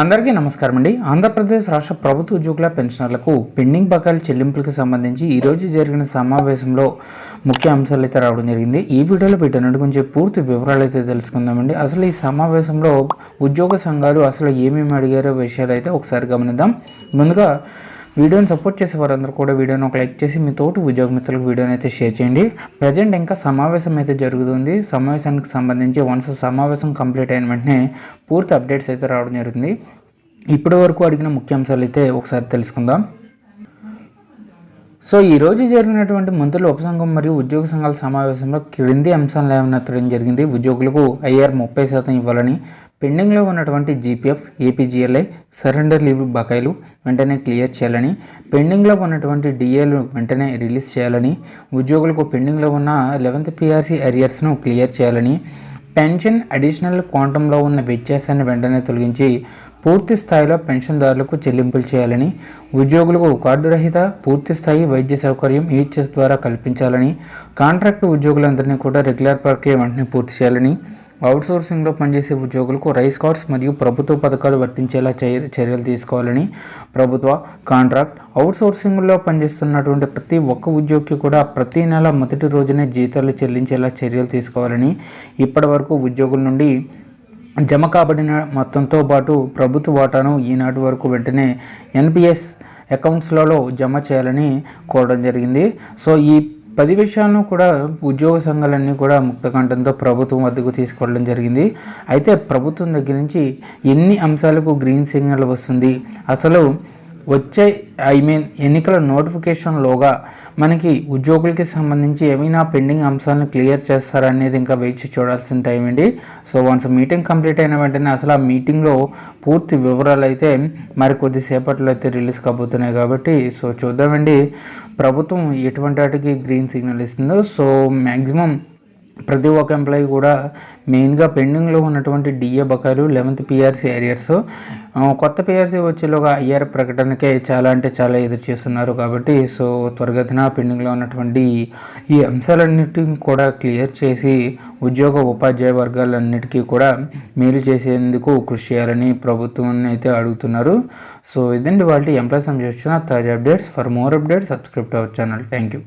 అందరికీ నమస్కారం అండి. ఆంధ్రప్రదేశ్ రాష్ట్ర ప్రభుత్వ ఉద్యోగుల పెన్షనర్లకు పెండింగ్ బకాయిల చెల్లింపులకు సంబంధించి ఈరోజు జరిగిన సమావేశంలో ముఖ్య అంశాలు అయితే రావడం జరిగింది. ఈ వీడియోలో వీటన్నిటి గురించి పూర్తి వివరాలు అయితే తెలుసుకుందామండి అసలు ఈ సమావేశంలో ఉద్యోగ సంఘాలు అసలు ఏమేమి అడిగారో విషయాలు అయితే ఒకసారి గమనిద్దాం. ముందుగా వీడియోని సపోర్ట్ చేసే వారందరూ కూడా వీడియోని ఒక లైక్ చేసి మీ తోటి ఉద్యోగ మిత్రులకు వీడియోని అయితే షేర్ చేయండి. ప్రజెంట్ ఇంకా సమావేశం అయితే జరుగుతుంది. సమావేశానికి సంబంధించి వన్స్ సమావేశం కంప్లీట్ అయిన వెంటనే పూర్తి అప్డేట్స్ అయితే రావడం జరుగుతుంది. ఇప్పటి వరకు అడిగిన ముఖ్యాంశాలు అయితే ఒకసారి తెలుసుకుందాం. సో ఈ రోజు జరిగినటువంటి మంత్రుల ఉపసంఘం మరియు ఉద్యోగ సంఘాల సమావేశంలో క్రింది అంశాలు లేవనెత్తడం జరిగింది. ఉద్యోగులకు ఐఆర్ ముప్పై శాతం ఇవ్వాలని పెండింగ్లో ఉన్నటువంటి జీపీఎఫ్ ఏపీజీఎల్ఐ సరెండర్ లీవ్ బకాయిలు వెంటనే క్లియర్ చేయాలని పెండింగ్లో ఉన్నటువంటి డిఏలు వెంటనే రిలీజ్ చేయాలని ఉద్యోగులకు పెండింగ్లో ఉన్న లెవెంత్ పిఆర్సీ అరియర్స్ను క్లియర్ చేయాలని పెన్షన్ అడిషనల్ క్వాంటంలో ఉన్న వ్యత్యాసాన్ని వెంటనే తొలగించి పూర్తి స్థాయిలో పెన్షన్దారులకు చెల్లింపులు చేయాలని ఉద్యోగులకు కార్డు రహిత పూర్తి స్థాయి వైద్య సౌకర్యం ఈహెచ్ఎస్ ద్వారా కల్పించాలని కాంట్రాక్టు ఉద్యోగులందరినీ కూడా రెగ్యులర్ ప్రక్రియ వెంటనే పూర్తి చేయాలని అవుట్సోర్సింగ్లో పనిచేసే ఉద్యోగులకు రైస్ కార్డ్స్ మరియు ప్రభుత్వ పథకాలు వర్తించేలా చర్యలు తీసుకోవాలని ప్రభుత్వ కాంట్రాక్ట్. అవుట్సోర్సింగ్లో పనిచేస్తున్నటువంటి ప్రతి ఒక్క ఉద్యోగికి కూడా ప్రతి నెల మొదటి రోజునే జీతాలు చెల్లించేలా చర్యలు తీసుకోవాలని ఇప్పటి వరకు ఉద్యోగుల నుండి జమ కాబడిన మొత్తంతో పాటు ప్రభుత్వ వాటాను ఈనాటి వరకు వెంటనే ఎన్పిఎస్ అకౌంట్స్లలో జమ చేయాలని కోరడం జరిగింది. సో ఈ పది విషయాలను కూడా ఉద్యోగ సంఘాలన్నీ కూడా ముక్తకంఠంతో ప్రభుత్వం వద్దకు తీసుకెళ్ళడం జరిగింది. అయితే ప్రభుత్వం దగ్గర నుంచి ఎన్ని అంశాలకు గ్రీన్ సిగ్నల్ వస్తుంది? అసలు వచ్చే ఐ మీన్ ఎన్నికల నోటిఫికేషన్లోగా మనకి ఉద్యోగులకి సంబంధించి ఏమైనా పెండింగ్ అంశాలను క్లియర్ చేస్తారనేది ఇంకా వేచి చూడాల్సిన టైం అండి. సో వన్స్ మీటింగ్ కంప్లీట్ అయిన వెంటనే అసలు ఆ మీటింగ్లో పూర్తి వివరాలు అయితే మరి కొద్దిసేపట్లో అయితే రిలీజ్ కాబోతున్నాయి కాబట్టి సో చూద్దామండి. ప్రభుత్వం ఎటువంటి వాటికి గ్రీన్ సిగ్నల్ ఇస్తుందో సో మ్యాక్సిమం ప్రతి ఒక్క ఎంప్లాయీ కూడా మెయిన్గా పెండింగ్లో ఉన్నటువంటి డిఏ బకాయిలు లెవెంత్ పిఆర్సీ ఏరియర్స్ కొత్త పిఆర్సీ వచ్చేలోగా ఐఆర్ ప్రకటనకే చాలా అంటే చాలా ఎదురు చేస్తున్నారు కాబట్టి సో త్వరగతిన పెండింగ్లో ఉన్నటువంటి ఈ అంశాలన్నిటిని కూడా క్లియర్ చేసి ఉద్యోగ ఉపాధ్యాయ వర్గాలన్నిటికీ కూడా మేలు చేసేందుకు కృషి చేయాలని ప్రభుత్వాన్ని అయితే అడుగుతున్నారు. సో ఇదండి వాళ్ళ ఎంప్లాయ్ సంబంధించిన తాజా updates for more updates subscribe our channel thank you